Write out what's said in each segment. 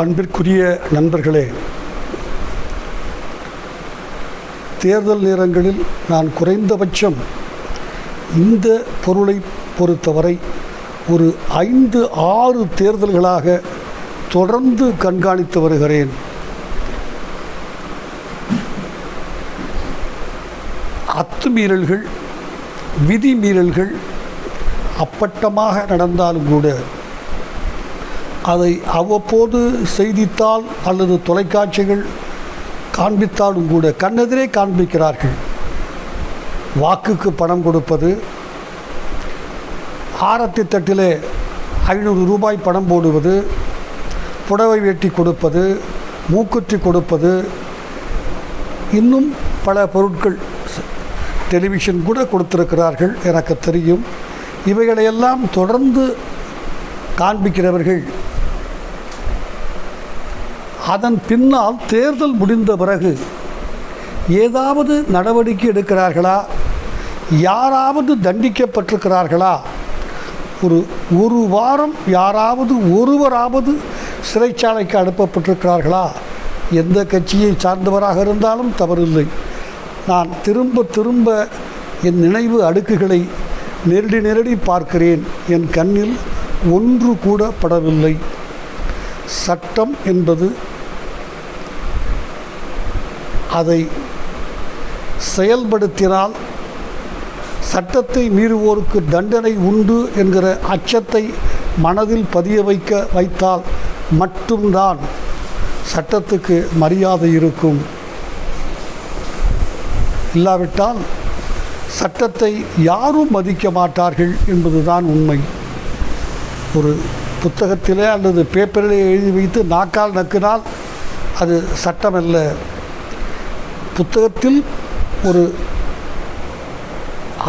அன்பிற்குரிய நண்பர்களே தேர்தல் நேரங்களில் நான் குறைந்தபட்சம் இந்த பொருளை பொறுத்தவரை ஒரு ஐந்து ஆறு தேர்தல்களாக தொடர்ந்து கண்காணித்து வருகிறேன். அத்துமீறல்கள் விதிமீறல்கள் அப்பட்டமாக நடந்தாலும் கூட அதை அவ்வப்போது செய்தித்தாள் அல்லது தொலைக்காட்சிகள் காண்பித்தாலும் கூட கண்ணெதிரே காண்பிக்கிறார்கள். வாக்குக்கு பணம் கொடுப்பது ஆரத்தி தட்டிலே ஐநூறு ரூபாய் பணம் போடுவது புடவை வேட்டி கொடுப்பது மூக்குற்றி கொடுப்பது இன்னும் பல பொருட்கள் டெலிவிஷன் கூட கொடுத்திருக்கிறார்கள் எனக்கு தெரியும். இவைகளையெல்லாம் தொடர்ந்து காண்பிக்கிறவர்கள் அதன் பின்னால் தேர்தல் முடிந்த பிறகு ஏதாவது நடவடிக்கை எடுக்கிறார்களா? யாராவது தண்டிக்கப்பட்டிருக்கிறார்களா? ஒரு ஒரு வாரம் யாராவது ஒருவராவது சிறைச்சாலைக்கு அனுப்பப்பட்டிருக்கிறார்களா? எந்த கட்சியை சார்ந்தவராக இருந்தாலும் தவறில்லை. நான் திரும்ப திரும்ப என் நினைவு அடுக்குகளை நெருடி நெருடி பார்க்கிறேன். என் கண்ணில் ஒன்று கூட படவில்லை. சட்டம் என்பது அதை செயல்படுத்தினால் சட்டத்தை மீறுவோருக்கு தண்டனை உண்டு என்கிற அச்சத்தை மனதில் பதிய வைக்க வைத்தால் மட்டும்தான் சட்டத்துக்கு மரியாதை இருக்கும். இல்லாவிட்டால் சட்டத்தை யாரும் மதிக்க மாட்டார்கள் என்பதுதான் உண்மை. ஒரு புத்தகத்திலே அல்லது பேப்பரிலே எழுதி வைத்து நாக்கால் நக்கினால் அது சட்டமல்ல. புத்தகத்தில் ஒரு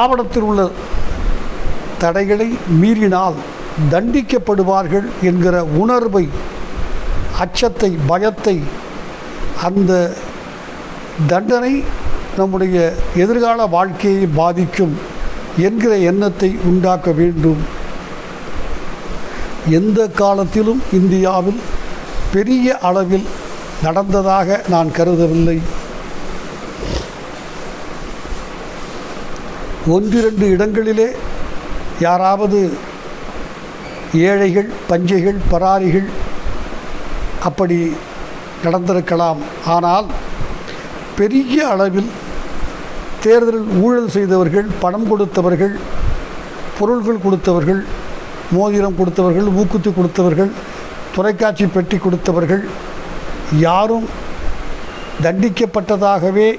ஆவணத்தில் உள்ள தடைகளை மீறினால் தண்டிக்கப்படுவார்கள் என்கிற உணர்வை அச்சத்தை பயத்தை அந்த தண்டனை நம்முடைய எதிர்கால வாழ்க்கையை பாதிக்கும் என்கிற எண்ணத்தை உண்டாக்க வேண்டும். எந்த காலத்திலும் இந்தியாவில் பெரிய அளவில் நடந்ததாக நான் கருதவில்லை. ஒன்றிரண்டு இடங்களிலே யாராவது ஏழைகள் பஞ்சைகள் பராரிகள் அப்படி நடந்திருக்கலாம். ஆனால் பெரிய அளவில் தேர்தலில் ஊழல் செய்தவர்கள் பணம் கொடுத்தவர்கள் பொருள்கள் கொடுத்தவர்கள் மோதிரம் கொடுத்தவர்கள் மூக்குத்தி கொடுத்தவர்கள் தொலைக்காட்சி பெட்டி கொடுத்தவர்கள் யாரும் தண்டிக்கப்பட்டதாகவே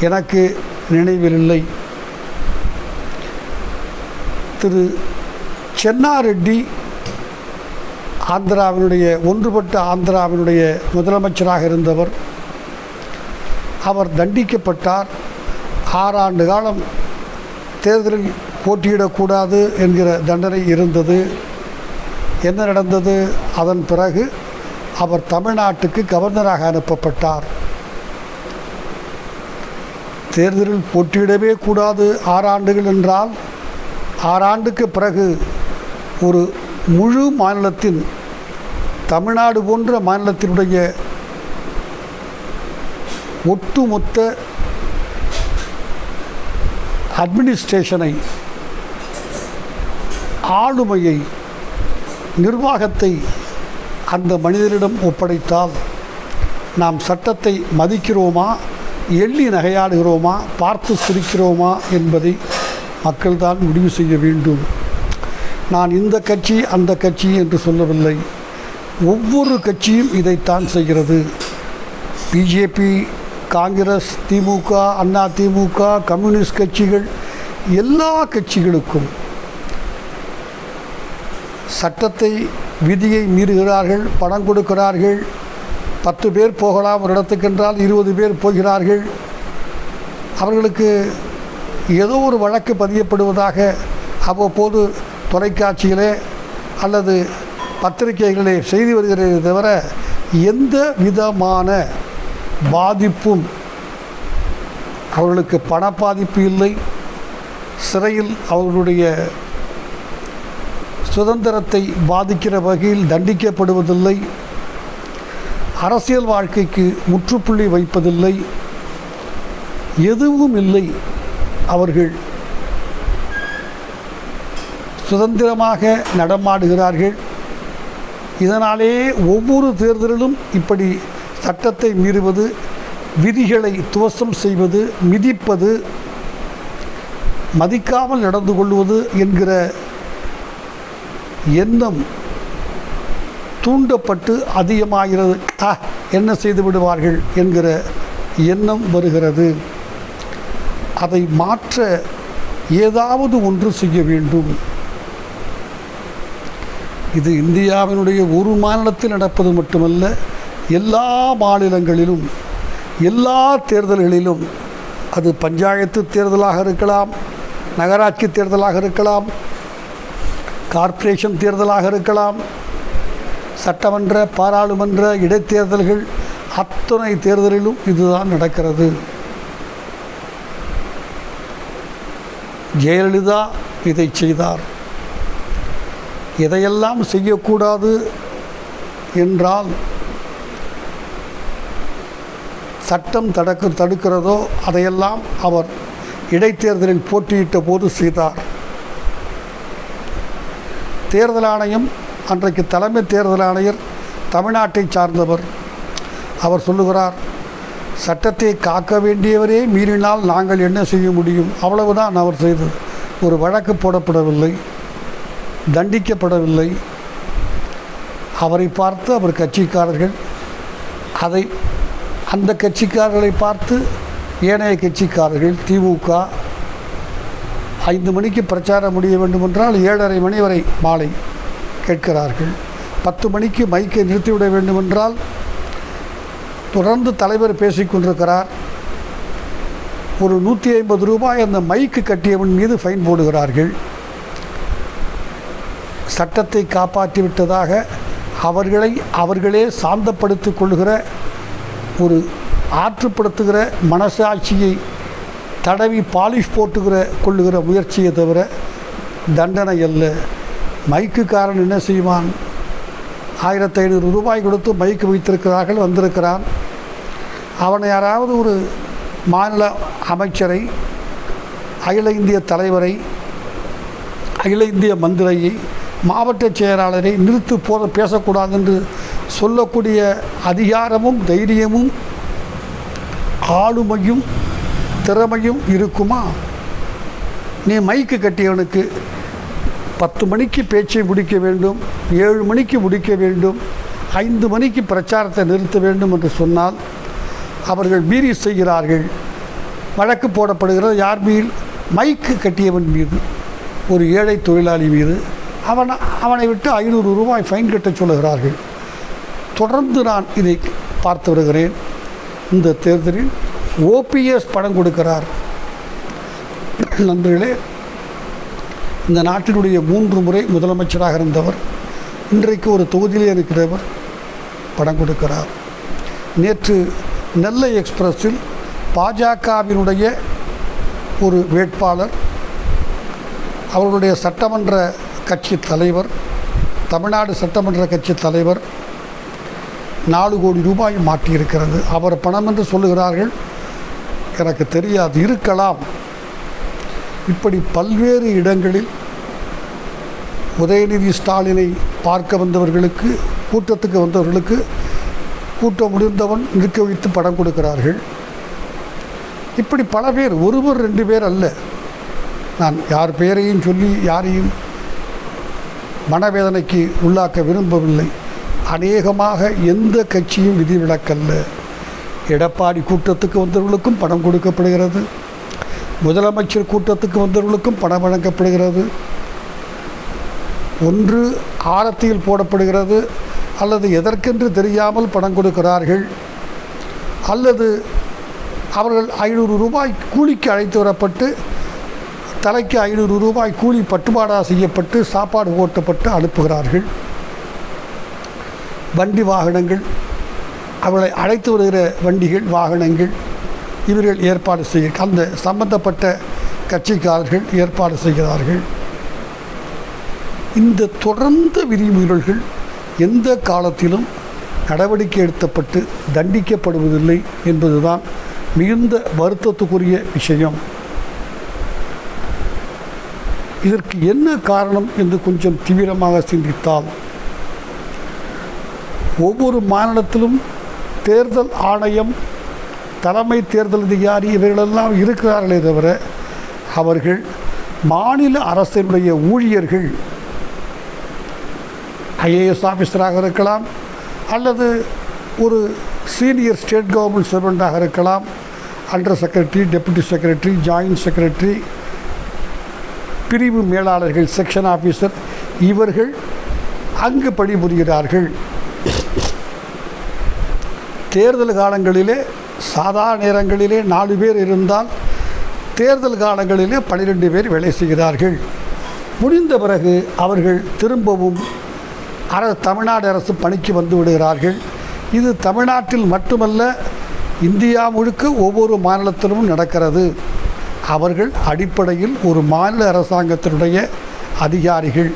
எனக்கு நினைவில் இல்லை திரு சென்னாரெட்டி ஆந்திராவினுடைய ஒன்றுபட்ட ஆந்திராவினுடைய முதலமைச்சராக இருந்தவர். அவர் தண்டிக்கப்பட்டார். ஆறாண்டு காலம் தேர்தலில் போட்டியிடக்கூடாது என்கிற தண்டனை இருந்தது. என்ன நடந்தது? அதன் பிறகு அவர் தமிழ்நாட்டுக்கு கவர்னராக அனுப்பப்பட்டார். தேர்தலில் போட்டியிடவே கூடாது ஆறாண்டுகள் என்றால் ஆறாண்டுக்கு பிறகு ஒரு முழு மாநிலத்தின் தமிழ்நாடு போன்ற மாநிலத்தினுடைய ஒட்டுமொத்த அட்மினிஸ்ட்ரேஷனை ஆளுமையை நிர்வாகத்தை அந்த மனிதரிடம் ஒப்படைத்தால் நாம் சட்டத்தை மதிக்கிறோமா எள்ளி நகையாடுகிறோமா பார்த்து சிரிக்கிறோமா என்பதை மக்கள் தான் முடிவு செய்ய வேண்டும். நான் இந்த கட்சி அந்த கட்சி என்று சொல்லவில்லை. ஒவ்வொரு கட்சியும் இதைத்தான் செய்கிறது. பிஜேபி காங்கிரஸ் திமுக அண்ணா திமுக கம்யூனிஸ்ட் கட்சிகள் எல்லா கட்சிகளுக்கும் சட்டத்தை விதியை மீறுகிறார்கள் பணம் கொடுக்கிறார்கள். பத்து பேர் போகலாம் ஒரு இடத்துக்கென்றால் இருபது பேர் போகிறார்கள். அவர்களுக்கு ஏதோ ஒரு வழக்கு பதியப்படுவதாக அவ்வப்போது தொலைக்காட்சியிலே அல்லது பத்திரிகைகளிலே செய்தி வருகிறதே தவிர எந்த விதமான பாதிப்பும் அவர்களுக்கு பண பாதிப்பு இல்லை. சிறையில் அவர்களுடைய சுதந்திரத்தை பாதிக்கிற வகையில் தண்டிக்கப்படுவதில்லை. அரசியல் வாழ்க்கைக்கு முற்றுப்புள்ளி வைப்பதில்லை. எதுவும் இல்லை. அவர்கள் சுதந்திரமாக நடமாடுகிறார்கள். இதனாலே ஒவ்வொரு தேர்தலிலும் இப்படி சட்டத்தை மீறுவது விதிகளை துவசம் செய்வது மிதிப்பது மதிக்காமல் நடந்து கொள்வது என்கிற எண்ணம் தூண்டப்பட்டு அதிகமாகிறது. என்ன செய்து விடுவார்கள் என்கிற எண்ணம் வருகிறது. அதை மாற்ற ஏதாவது ஒன்று செய்ய வேண்டும். இது இந்தியாவினுடைய ஒரு மாநிலத்தில் நடப்பது மட்டுமல்ல எல்லா மாநிலங்களிலும் எல்லா தேர்தல்களிலும் அது பஞ்சாயத்து தேர்தலாக இருக்கலாம் நகராட்சி தேர்தலாக இருக்கலாம் கார்ப்பரேஷன் தேர்தலாக இருக்கலாம் சட்டமன்ற பாராளுமன்ற இடைத்தேர்தல்கள் அத்தனை தேர்தலிலும் இதுதான் நடக்கிறது. ஜெயலலிதா இதை செய்தார். எதையெல்லாம் செய்யக்கூடாது என்றால் சட்டம் தடுக்க தடுக்கிறதோ அதையெல்லாம் அவர் இடைத்தேர்தலில் போட்டியிட்ட போது செய்தார். தேர்தல் ஆணையம் அன்றைக்கு தலைமை தேர்தல் ஆணையர் தமிழ்நாட்டை சார்ந்தவர். அவர் சொல்லுகிறார் சட்டத்தை காக்க வேண்டியவரே மீறினால் நாங்கள் என்ன செய்ய முடியும்? அவ்வளவுதான் அவர் செய்தது. ஒரு வழக்கு போடப்படவில்லை. தண்டிக்கப்படவில்லை. அவரை பார்த்து அவர் கட்சிக்காரர்கள் அதை அந்த கட்சிக்காரர்களை பார்த்து ஏனைய கட்சிக்காரர்கள் திமுக ஐந்து மணிக்கு பிரச்சாரம் முடிய வேண்டுமென்றால் ஏழரை மணி வரை மாலை கேட்கிறார்கள். பத்து மணிக்கு மைக்கை நிறுத்திவிட வேண்டுமென்றால் தொடர்ந்து தலைவர் பேசிக்கொண்டிருக்கிறார் ஒரு நூற்றி ஐம்பது ரூபாய் அந்த மைக்கு கட்டியவன் மீது ஃபைன் போடுகிறார்கள். சட்டத்தை காப்பாற்றி விட்டதாக அவர்களை அவர்களே சாந்தப்படுத்தி கொள்கிற ஒரு ஆற்றுப்படுத்துகிற மனசாட்சியை தடவி பாலிஷ் போட்டுகிற கொள்ளுகிற முயற்சியை தவிர தண்டனை அல்ல. மைக்குக்காரன் என்ன செய்வான்? ஆயிரத்தி ஐநூறு ரூபாய் கொடுத்து மைக்கு வைத்திருக்கிறார்கள் வந்திருக்கிறான். அவனை யாராவது ஒரு மாநில அமைச்சரை அகில இந்திய தலைவரை அகில இந்திய மந்திரையை மாவட்ட செயலாளரை நிறுத்து போத பேசக்கூடாது என்று சொல்லக்கூடிய அதிகாரமும் தைரியமும் ஆளுமையும் திறமையும் இருக்குமா? நீ மைக்கு கட்டியவனுக்கு பத்து மணிக்கு பேச்சை முடிக்க வேண்டும் ஏழு மணிக்கு முடிக்க வேண்டும் ஐந்து மணிக்கு பிரச்சாரத்தை நிறுத்த வேண்டும் என்று சொன்னால் அவர்கள் மீறி செய்கிறார்கள். வழக்கு போடப்படுகிறது. யார் மீது? மைக்கு கட்டியவன் மீது. ஒரு ஏழை தொழிலாளி மீது. அவன் அவனை விட்டு ஐநூறு ரூபாய் ஃபைன் கட்ட சொல்லுகிறார்கள். தொடர்ந்து நான் இதை பார்த்து வருகிறேன். இந்த தேர்தலில் ஓபிஎஸ் படம் கொடுக்கிறார். நண்பர்களே இந்த நாட்டினுடைய மூன்று முறை முதலமைச்சராக இருந்தவர் இன்றைக்கு ஒரு தொகுதியிலே இருக்கிறவர் படம் கொடுக்கிறார். நேற்று நெல்லை எக்ஸ்பிரஸில் பாஜகவினுடைய ஒரு வேட்பாளர் அவர்களுடைய சட்டமன்ற கட்சி தலைவர் தமிழ்நாடு சட்டமன்ற கட்சி தலைவர் நாலு கோடி ரூபாய் மாட்டியிருக்கிறது. அவர் பணம் என்று சொல்லுகிறார்கள். எனக்கு தெரியாது. இருக்கலாம். இப்படி பல்வேறு இடங்களில் உதயநிதி ஸ்டாலினை பார்க்க வந்தவர்களுக்கு கூட்டத்துக்கு வந்தவர்களுக்கு கூட்டம் முடிந்தவன் நிற்க வைத்து படம் கொடுக்கிறார்கள். இப்படி பல பேர் ஒருவர் ரெண்டு பேர் அல்ல. நான் யார் பெயரையும் சொல்லி யாரையும் மனவேதனைக்கு உள்ளாக்க விரும்பவில்லை. அநேகமாக எந்த கட்சியும் விதிவிலக்கல்ல எடப்பாடி கூட்டத்துக்கு வந்தவர்களுக்கும் பணம் கொடுக்கப்படுகிறது. முதலமைச்சர் கூட்டத்துக்கு வந்தவர்களுக்கும் பணம் வழங்கப்படுகிறது. ஒன்று ஆரத்தியில் போடப்படுகிறது. அல்லது எதற்கென்று தெரியாமல் பணம் கொடுக்கிறார்கள் அல்லது அவர்கள் ஐநூறு ரூபாய் கூலிக்கு அழைத்து வரப்பட்டு தலைக்கு ஐநூறு ரூபாய் கூலி பட்டுப்பாடா செய்யப்பட்டு சாப்பாடு ஓட்டப்பட்டு அனுப்புகிறார்கள். வண்டி வாகனங்கள் அவர்களை அழைத்து வருகிற வண்டிகள் வாகனங்கள் இவர்கள் ஏற்பாடு செய்ய அந்த சம்பந்தப்பட்ட கட்சிக்காரர்கள் ஏற்பாடு செய்கிறார்கள். இந்த தொடர்ந்த விதிமுறைகள் எந்த காலத்திலும் நடவடிக்கை எடுத்தப்பட்டு தண்டிக்கப்படுவதில்லை என்பதுதான் மிகுந்த வருத்தத்துக்குரிய விஷயம். இதற்கு என்ன காரணம் என்று கொஞ்சம் தீவிரமாக சிந்தித்தால் ஒவ்வொரு மாநிலத்திலும் தேர்தல் ஆணையம் தலைமை தேர்தல் அதிகாரி இவர்களெல்லாம் இருக்கிறார்களே தவிர அவர்கள் மாநில அரசினுடைய ஊழியர்கள் ஐஏஎஸ் ஆஃபீஸராக இருக்கலாம் அல்லது ஒரு சீனியர் ஸ்டேட் கவர்மெண்ட் சர்வெண்ட்டாக இருக்கலாம் under secretary deputy secretary joint secretary பிரிவு மேலாளர்கள் செக்ஷன் ஆஃபீஸர் இவர்கள் அங்கு பணிபுரிகிறார்கள். தேர்தல் காலங்களிலே சாதாரண நேரங்களிலே நாலு பேர் இருந்தால் தேர்தல் காலங்களிலே பன்னிரெண்டு பேர் வேலை செய்கிறார்கள். முடிந்த பிறகு அவர்கள் திரும்பவும் அரசு தமிழ்நாடு அரசு பணிக்கு வந்து விடுகிறார்கள். இது தமிழ்நாட்டில் மட்டுமல்ல இந்தியா முழுக்க ஒவ்வொரு மாநிலத்திலும் நடக்கிறது. அவர்கள் அடிப்படையில் ஒரு மாநில அரசாங்கத்தினுடைய அதிகாரிகள்.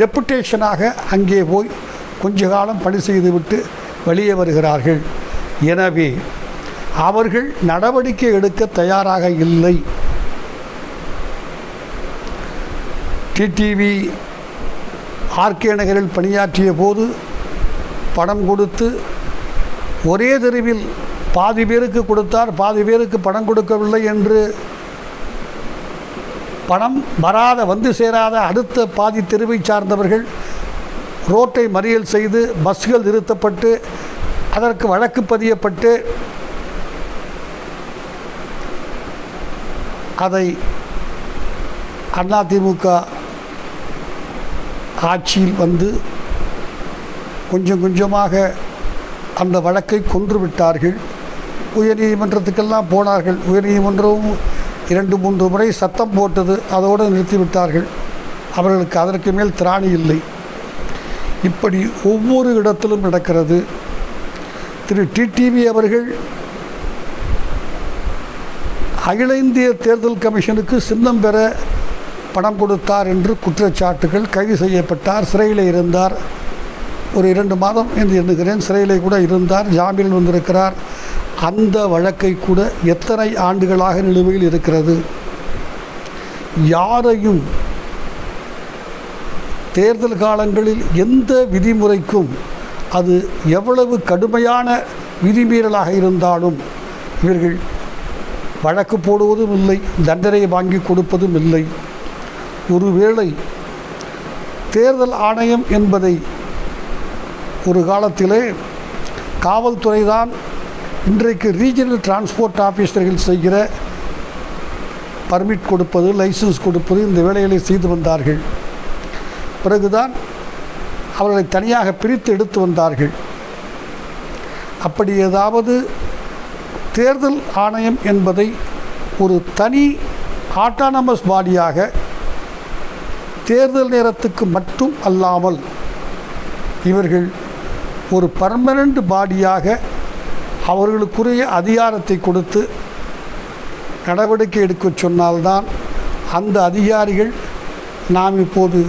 டெப்புடேஷனாக அங்கே போய் கொஞ்ச காலம் பணி செய்துவிட்டு வெளியே வருகிறார்கள். எனவே அவர்கள் நடவடிக்கை எடுக்க தயாராக இல்லை. டிடிவி ஆர்கே நகரில் பணியாற்றிய போது பணம் கொடுத்து ஒரே தெருவில் பாதி பேருக்கு கொடுத்தார் பாதி பேருக்கு பணம் கொடுக்கவில்லை என்று பணம் வராத வந்து சேராத அடுத்த பாதி தெருவை சார்ந்தவர்கள் ரோட்டை மறியல் செய்து பஸ்கள் நிறுத்தப்பட்டு அதற்கு வழக்கு பதியப்பட்டு அதை அதிமுக ஆட்சியில் வந்து கொஞ்சம் கொஞ்சமாக அந்த வழக்கை கொன்று விட்டார்கள் உயர்நீதிமன்றத்துக்கெல்லாம் போனார்கள். உயர்நீதிமன்றமும் இரண்டு மூன்று முறை சத்தம் போட்டது அதோடு நிறுத்திவிட்டார்கள். அவர்களுக்கு அதற்கு மேல் திராணி இல்லை. இப்படி ஒவ்வொரு இடத்திலும் நடக்கிறது. திரு. டிடிவி அவர்கள் அகில இந்திய தேர்தல் கமிஷனுக்கு சின்னம் பெற பணம் கொடுத்தார் என்று குற்றச்சாட்டுகள் கைது செய்யப்பட்டார் சிறையில் இருந்தார். ஒரு இரண்டு மாதம் என்று எண்ணுகிறேன் சிறையிலே கூட இருந்தார் ஜாமீனில் வந்திருக்கிறார். அந்த வழக்கை கூட எத்தனை ஆண்டுகளாக நிலுவையில் இருக்கிறது? யாரையும் தேர்தல் காலங்களில் எந்த விதிமுறைக்கும் அது எவ்வளவு கடுமையான விதிமீறலாக இருந்தாலும் இவர்கள் வழக்கு போடுவதும் இல்லை தண்டனை வாங்கி கொடுப்பதும் இல்லை. ஒருவேளை தேர்தல் ஆணையம் என்பதை ஒரு காலத்திலே காவல்துறை தான் இன்றைக்கு ரீஜனல் டிரான்ஸ்போர்ட் ஆஃபீஸர்கள் செய்கிற பர்மிட் கொடுப்பது லைசன்ஸ் கொடுப்பது இந்த வேலைகளை செய்து வந்தார்கள். பிறகுதான் அவர்களை தனியாக பிரித்து எடுத்து வந்தார்கள். அப்படி ஏதாவது தேர்தல் ஆணையம் என்பதை ஒரு தனி ஆட்டானமஸ் பாடியாக தேர்தல் நேரத்துக்கு மட்டும் அல்லாமல் இவர்கள் ஒரு பர்மனண்ட் பாடியாக அவர்களுக்குரிய அதிகாரத்தை கொடுத்து நடவடிக்கை எடுக்க சொன்னால்தான் அந்த அதிகாரிகள் நாம் இப்போது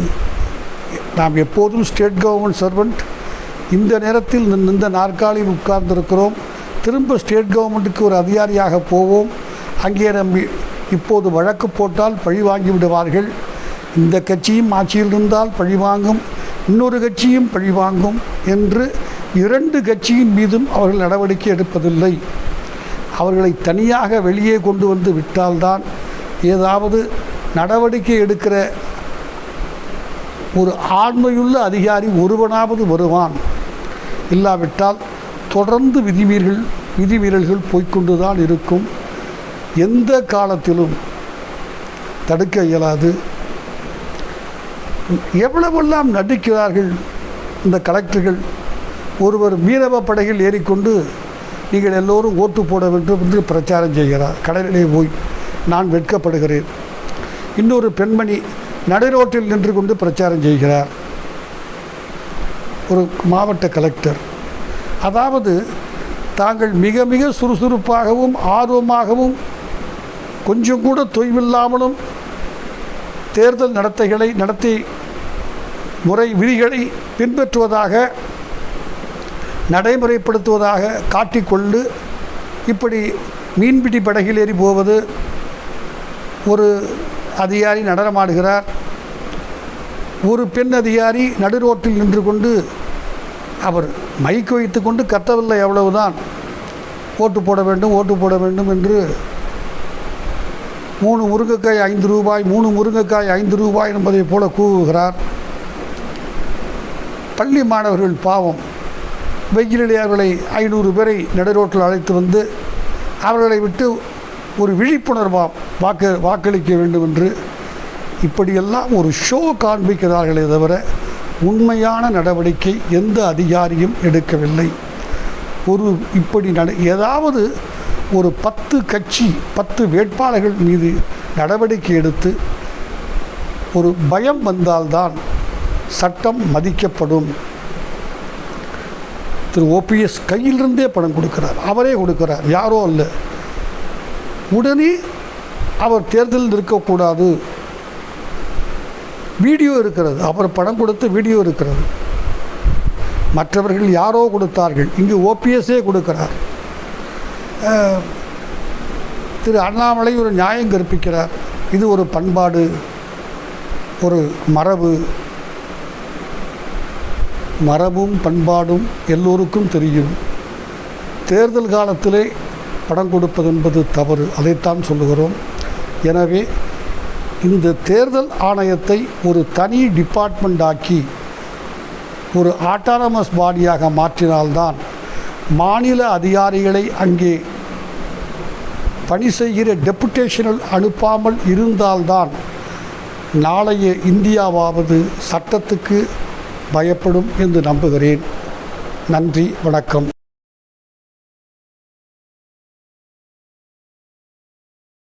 நாம் எப்போதும் ஸ்டேட் கவர்மெண்ட் சர்வெண்ட் இந்த நேரத்தில் இந்த- நாற்காலியில் உட்கார்ந்திருக்கிறோம். திரும்ப ஸ்டேட் கவர்மெண்ட்டுக்கு ஒரு அதிகாரியாக போவோம். அங்கே நம்ம இப்போது வழக்கு போட்டால் பழி வாங்கி விடுவார்கள். இந்த கட்சியும் ஆட்சியில் இருந்தால் பழிவாங்கும் இன்னொரு கட்சியும் பழி வாங்கும் என்று இரண்டு கட்சியின் மீதும் அவர்கள் நடவடிக்கை எடுப்பதில்லை. அவர்களை தனியாக வெளியே கொண்டு வந்து விட்டால்தான் ஏதாவது நடவடிக்கை எடுக்கிற ஒரு ஆண்மையுள்ள அதிகாரி ஒருவனாவது வருவான். இல்லாவிட்டால் தொடர்ந்து விதிமீறல் விதிமீறல்கள் போய்கொண்டு தான் இருக்கும். எந்த காலத்திலும் தடுக்க இயலாது. எவ்வளவெல்லாம் நடிக்கிறார்கள் இந்த கலெக்டர்கள்? ஒருவர் மீனவ படையில் ஏறிக்கொண்டு நீங்கள் எல்லோரும் ஓட்டு போட வேண்டும் என்று பிரச்சாரம் செய்கிறார். கடலிலே போய் நான் வெட்கப்படுகிறேன். இன்னொரு பெண்மணி நடுரோட்டில் நின்று கொண்டு பிரச்சாரம் செய்கிறார். ஒரு மாவட்ட கலெக்டர். அதாவது தாங்கள் மிக மிக சுறுசுறுப்பாகவும் ஆர்வமாகவும் கொஞ்சம் கூட தொய்வில்லாமலும் தேர்தல் நடத்தைகளை நடத்தி முறை விதிகளை பின்பற்றுவதாக நடைமுறைப்படுத்துவதாக காட்டிக்கொண்டு இப்படி மீன்பிடி படகில் ஏறி போவது ஒரு அதிகாரி நடனமாடுகிறார். ஒரு பெண் அதிகாரி நடுரோட்டில் நின்று கொண்டு அவர் மைக்கு வைத்துக்கொண்டு கத்தவில்லை அவ்வளவுதான். ஓட்டு போட வேண்டும் ஓட்டு போட வேண்டும் என்று மூணு முருங்கைக்காய் ஐந்து ரூபாய் மூணு முருங்கைக்காய் ஐந்து ரூபாய் என்பதைப் போல கூவுகிறார் பள்ளி மாணவர்கள் பாவம். வெயிலிலே அவர்களை ஐநூறு பேரை நடுரோட்டில் அழைத்து வந்து அவர்களை விட்டு ஒரு விழிப்புணர்வாக வாக்கு வாக்களிக்க வேண்டும் என்று இப்படியெல்லாம் ஒரு ஷோ காண்பிக்கிறார்களே தவிர உண்மையான நடவடிக்கை எந்த அதிகாரியும் எடுக்கவில்லை. ஒரு இப்படி நட ஏதாவது ஒரு பத்து கட்சி பத்து வேட்பாளர்கள் மீது நடவடிக்கை எடுத்து ஒரு பயம் வந்தால்தான் சட்டம் மதிக்கப்படும். திரு ஓபிஎஸ் கையிலிருந்தே பணம் கொடுக்கிறார். அவரே கொடுக்கிறார். யாரோ அல்ல. உடனே அவர் தேர்தலில் இருக்கக்கூடாது வீடியோ இருக்கிறது. அவர் பணம் கொடுத்த வீடியோ இருக்கிறது. மற்றவர்கள் யாரோ கொடுத்தார்கள். இங்கு ஓபிஎஸ்ஸே கொடுக்கிறார். திரு அண்ணாமலை ஒரு நியாயம் கற்பிக்கிறார். இது ஒரு பண்பாடு ஒரு மரபு. மரபும் பண்பாடும் எல்லோருக்கும் தெரியும். தேர்தல் காலத்திலே படம் கொடுப்பது என்பது தவறு அதைத்தான் சொல்லுகிறோம். எனவே இந்த தேர்தல் ஆணையத்தை ஒரு தனி டிபார்ட்மெண்ட் ஆக்கி ஒரு ஆட்டானமஸ் பாடியாக மாற்றினால்தான் மாநில அதிகாரிகளை அங்கே பணி செய்கிற டெபுடேஷனில் அனுப்பாமல் இருந்தால்தான் நாளைய இந்தியாவாவது சட்டத்துக்கு பயப்படும் என்று நம்புகிறேன். நன்றி வணக்கம்.